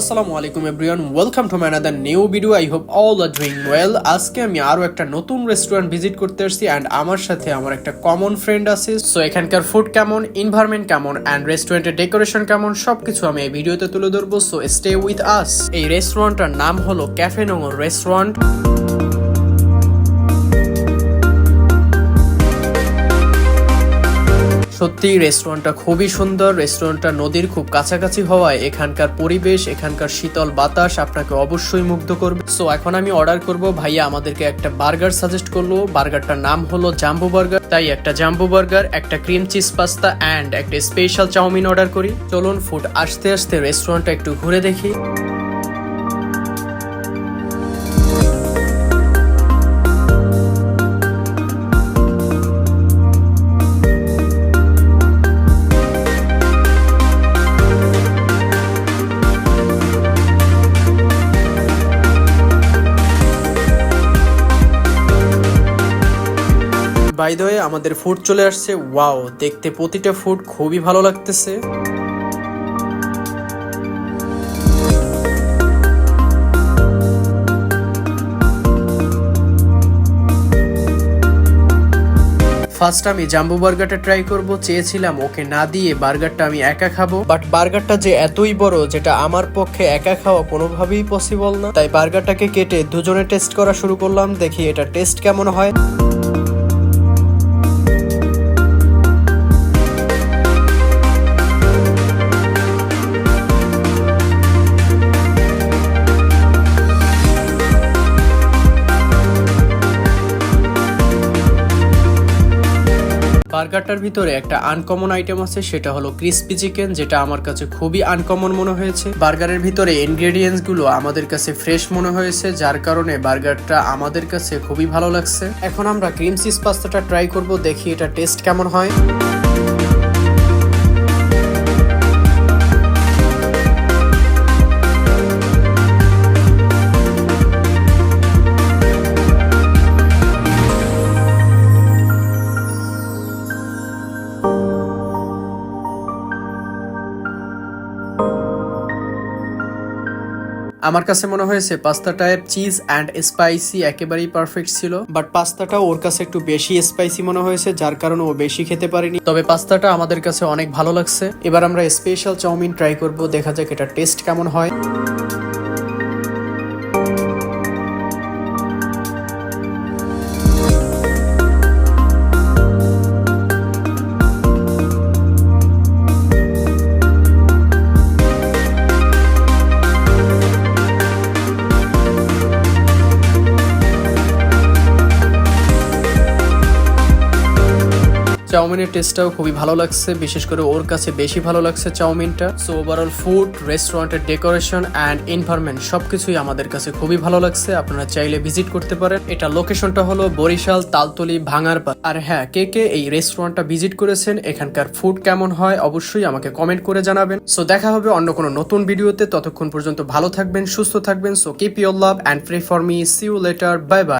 আসসালামু আলাইকুম everyone welcome to my another new video I hope all are doing well আজকে আমি আরও একটা নতুন রেস্টুরেন্ট ভিজিট করতে আসছি অ্যান্ড আমার সাথে আমার একটা কমন ফ্রেন্ড আছে। সো এখানকার ফুড কেমন এনভায়রনমেন্ট কেমন অ্যান্ড রেস্টুরেন্টের ডেকোরেশন কেমন সব কিছু আমি এই ভিডিওতে তুলে ধরবো। সো স্টে উইথ আস এই রেস্টুরেন্টটার নাম হলো ক্যাফে নোংর রেস্টুরেন্ট সত্যি রেস্টুরেন্টটা খুবই সুন্দর রেস্টুরেন্টটা নদীর খুব কাছাকাছি হওয়ায় এখানকার পরিবেশ, এখানকার শীতল বাতাস আপনাকে অবশ্যই মুগ্ধ করবে। সো এখন আমি অর্ডার করব, ভাইয়া আমাদেরকে একটা বার্গার সাজেস্ট করল। বার্গারটার নাম হলো জাম্বো বার্গার তাই একটা জাম্বু বার্গার একটা ক্রিম চিজ পাস্তা অ্যান্ড একটা স্পেশাল চাউমিন অর্ডার করি। চলুন ফুড আসতে আসতে রেস্টুরেন্টটা একটু ঘুরে দেখি। বাই দ্য আমাদের ফুড চলে আসছে। ওয়াও দেখতে প্রতিটা ফুড খুবই ভালো লাগতেছে। ফার্স্ট আমি জাম্বু বার্গারটা ট্রাই করব। চেয়েছিলাম ওকে না দিয়ে বার্গারটা আমি একা খাব। বাট বার্গারটা যে এতই বড়, যেটা আমার পক্ষে একা খাওয়া কোনোভাবেই পসিবল না। তাই বার্গারটাকে কেটে দুজনে টেস্ট করা শুরু করলাম। দেখি এটা টেস্ট কেমন হয়। বার্গারটার ভিতরে একটা আনকমন আইটেম আছে, সেটা হলো ক্রিস্পি চিকেন যেটা আমার কাছে খুবই আনকমন মনে হয়েছে। বার্গারের ভিতরে ইনগ্রেডিয়েন্টসগুলো আমাদের কাছে ফ্রেশ মনে হয়েছে, যার কারণে বার্গারটা আমাদের কাছে খুবই ভালো লাগছে। এখন আমরা ক্রিম চিজ পাস্তাটা ট্রাই করব, দেখি এটা টেস্ট কেমন হয়। আমার কাছে মনে হয়েছে পাস্তাটায় চিজ অ্যান্ড স্পাইসি একেবারেই পারফেক্ট ছিল বাট পাস্তাটা ওর কাছে একটু বেশি স্পাইসি মনে হয়েছে, যার কারণে ও বেশি খেতে পারেনি। তবে পাস্তাটা আমাদের কাছে অনেক ভালো লাগছে। এবার আমরা স্পেশাল চাউমিন ট্রাই করব, দেখা যাক এটা টেস্ট কেমন হয়। চাউমিনের টেস্টটাও খুবই ভালো লাগছে, বিশেষ করে ওর কাছে বেশি ভালো লাগছে চাউমিনটা। সো ওভারঅল ফুড রেস্টুরেন্টের ডেকোরেশন অ্যান্ড এনভায়রনমেন্ট সবকিছুই আমাদের কাছে খুবই ভালো লাগছে, আপনারা চাইলে ভিজিট করতে পারেন। এটা লোকেশনটা হলো বরিশাল, তালতলি, ভাঙারপাড়। আর হ্যাঁ কে কে এই রেস্টুরেন্টটা ভিজিট করেছেন, এখানকার ফুড কেমন হয়, অবশ্যই আমাকে কমেন্ট করে জানাবেন। সো দেখা হবে অন্য কোনো নতুন ভিডিওতে ততক্ষণ পর্যন্ত ভালো থাকবেন, সুস্থ থাকবেন। So keep your love and pray for me see you later bye bye